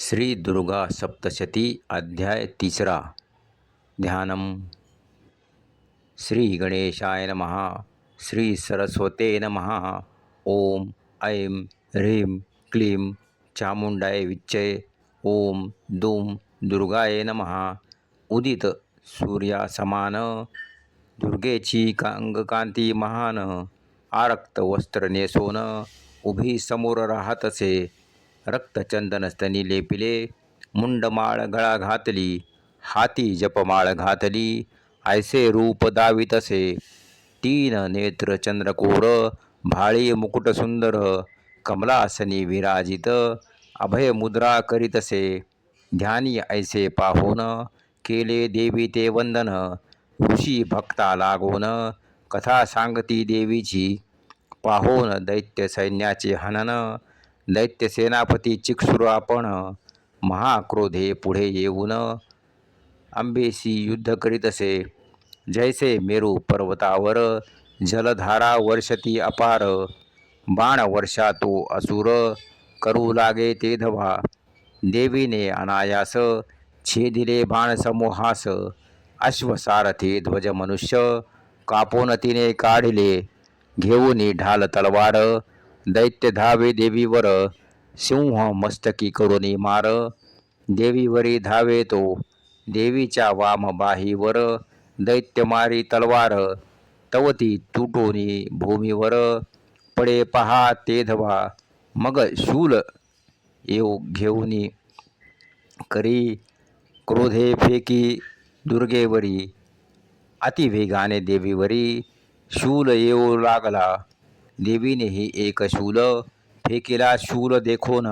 श्री दुर्गा सप्तशती अध्याय तिसरा. ध्यानम. श्री गणेशाय नमः. श्री सरस्वते नमः. ओम ऐं ह्रीं क्लीं चामुंडाय विच्चय ओम दुम दुर्गाय नमः. उदित सूर्यासमान. दुर्गेची कांगकांती महान. आरक्त वस्त्र नेसोन. उभी समोर राहतसे रक्तचंदनस्तनी लेपिले मुंडमाळ गळा घातली हाती जपमाळ घातली ऐसे रूप दावितसे तीन नेत्र चंद्रकोर भाळी मुकुट सुंदर कमलासनी विराजित अभय मुद्रा करीतसे ध्यानी ऐसे पाहून केले देवी ते वंदन ऋषी भक्ता लागोन कथा सांगती देवीची. पाहून दैत्य सैन्याचे हनन दैत्य सेनापती आपण महाक्रोधे पुढे येऊन आंबेशी युद्ध करीतसे जैसे मेरू पर्वतावर जलधारा वर्षती अपार बाण वर्षा तो असुर करू लागे ते धवा. देवीने अनायास छेदिले बाण समूहास अश्वसारथी ध्वज मनुष्य कापोनतीने तिने काढिले घेऊनी ढाल तलवार दैत्य धावे देवीवर सिंह मस्तकी करून मार. देवीवरी धावे तो देवीच्या वाम बाहीवर. दैत्य मारी तलवार तवती तुटोनी भूमीवर. पडे पहा ते धवा मग शूल येऊ घेऊनी करी. क्रोधे फेकी दुर्गेवरी अतिवेगाने देवीवरी. शूल येऊ लागला देवीनेही एक शूल फेकीला शूल देखोन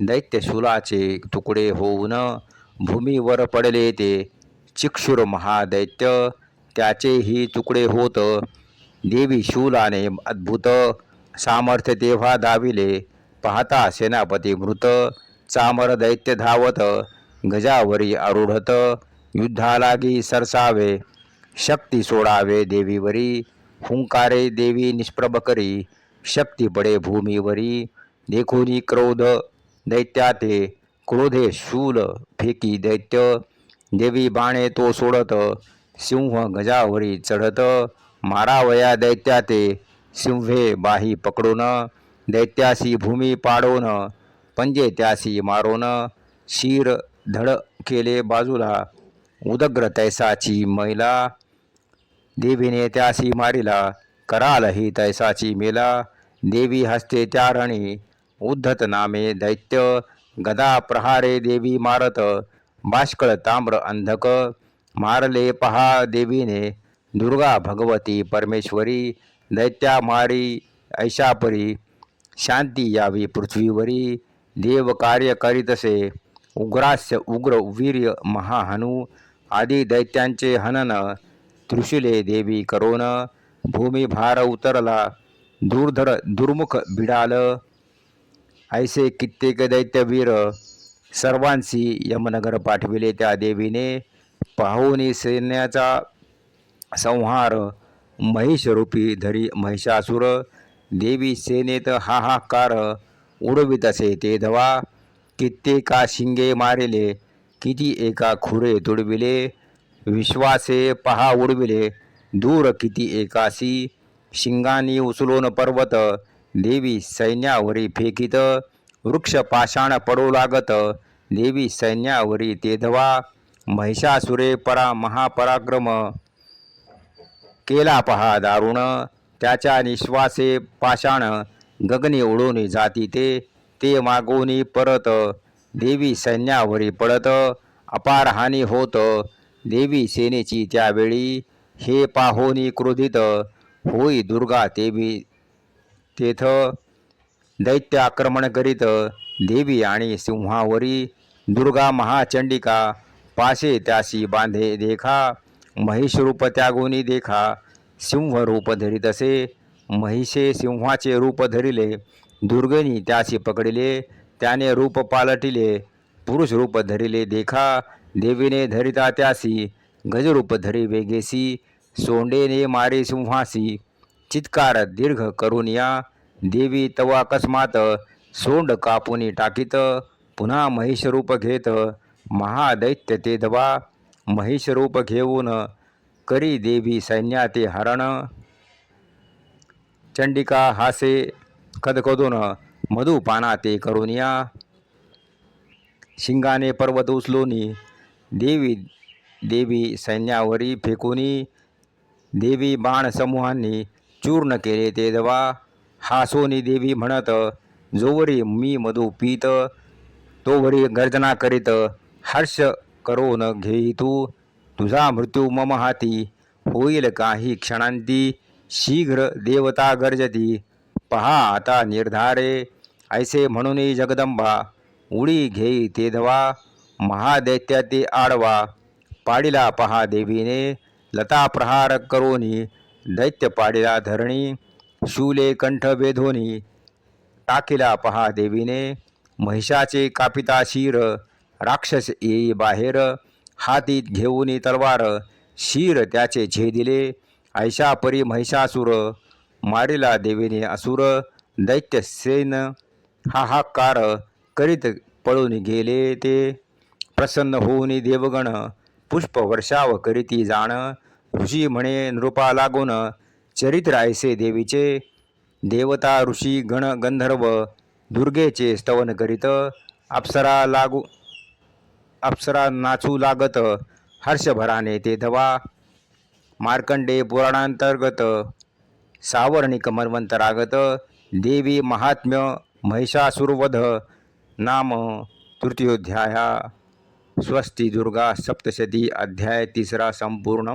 दैत्य शूलाचे तुकडे होऊन भूमीवर पडले ते. चिक्षुर महादैत्य त्याचेही तुकडे होत. देवी शूलाने अद्भुत सामर्थ्य तेव्हा दाविले. पाहता सेनापती मृत चामर दैत्य धावत गजावरी आरूढत युद्धालागी सरसावे. शक्ती सोडावे देवीवरी. हुंकारे देवी निष्प्रभ करी शक्ती पडे भूमीवरी. देखोनी क्रोध दैत्या ते क्रोधे शूल फेकी दैत्य. देवी बाणे तो सोडत सिंह गजावरी चढत. मारावया दैत्या ते सिंहे बाही पकडून. दैत्यासी भूमी पाडून पंजे त्यासी मारोन. शीर धड केले बाजूला उदग्र तैसाची मैला. देवीने त्यासी मारिला कराल ही तैसाची मेला. देवी हस्ते त्या रणी उद्धत नामे दैत्य. गदा प्रहारे देवी मारत बाष्कळ ताम्र अंधक. मारले पहा देवीने दुर्गा भगवती परमेश्वरी. दैत्या मारी ऐशापरी. शांती यावी पृथ्वीवरी. देव कार्य करीतसे उग्रास्य उग्र वीर्य महाहनु. आदी दैत्यांचे हनन त्रिशूले देवी करोन भूमी भार उतरला दूरधर दुर्मुख बिडाल. ऐसे कित्येक दैत्यवीर सर्वांशी यमनगर पाठविले त्या देवीने. पाहुनी सैन्याचा संहार महिषरूपी धरी महिषासुर. देवी सेनेत हाहाकार उडवित असे ते धवा. कित्येका शिंगे मारिले किती एका खुरे तुडविले. विश्वासे पहा उडविले. दूर किती एकासी. शिंगानी उचलून पर्वत. देवी सैन्यावरी फेकित. वृक्ष पाषाण पडू लागत. देवी सैन्यावरी तेधवा. महिषासुरे परा महापराक्रम. केला पहा दारुण. त्याच्या निश्वासे पाषाण. गगनी उडून जाती ते. ते मागोनी परत. देवी सैन्यावरी पडत. अपार हानी होत. देवी सेनेची त्यावेळी हे पाहोनी क्रोधित होई दुर्गा देवी तेथ दैत्य आक्रमण करीत देवी आणि सिंहावरी दुर्गा महाचंडिका पाशे त्याशी बांधे देखा महिषरूप त्यागोनी देखा सिंह रूप धरीत असे महिषे सिंहाचे रूप धरिले दुर्गेनी त्याशी पकडिले त्याने रूप पालटिले पुरुष रूप धरिले देखा देवीने धरिता त्यासी गजरूप धरी वेगेसी सोंडेने मारे सिंहासी चित्कार दीर्घ करून या देवी तव अकस्मात सोंड कापुनी टाकीत पुन्हा महिषरूप घेत महादैत्य ते दवा महिषरूप घेऊन करी देवी सैन्याते हरण. चंडिका हासे खदखदून मधुपाना ते करुनिया शिंगाने पर्वत उचलूनी देवी देवी सैन्यावरी फेकुनी देवी बाण समूहांनी चूर्ण केले ते दवा. हासोनी देवी म्हणत जोवरी मी मधु पीत तोवरी गर्जना करीत हर्ष करून घेई तू तुझा मृत्यू मम हाती होईल काही क्षणांती. शीघ्र देवता गर्जती. पहा आता निर्धारे ऐसे म्हणूनही जगदंबा उडी घेई ते धवा महादैत्या ते आडवा पाडिला पहा देवीने लता प्रहार करोनी दैत्य पाडिला धरणी शूले कंठ वेधोनी टाकीला पहा देवीने महिषाचे कापिता शिर राक्षस येई बाहेर हातीत घेऊनी तलवार शिर त्याचे झेदिले ऐशापरी महिषासुर मारिला देवीने असुर दैत्य सेन हाहाकार करीत पळून गेले ते. प्रसन्न होऊन देवगण पुष्प वर्षाव करीती जाण. ऋषी म्हणे नृपा लागून चरित्र ऐसे देवीचे. देवता ऋषी गण गंधर्व दुर्गेचे स्तवन करीत. अप्सरा लागू अप्सरा नाचू लागत हर्षभराने ते धवा. मार्कंडे पुराणांतर्गत सावर्णिक मन्वंतरागत देवी महात्म्य महिषासुरवध नाम तृतीयोध्याया. स्वस्ति दुर्गा सप्तशती अध्याय तिसरा संपूर्ण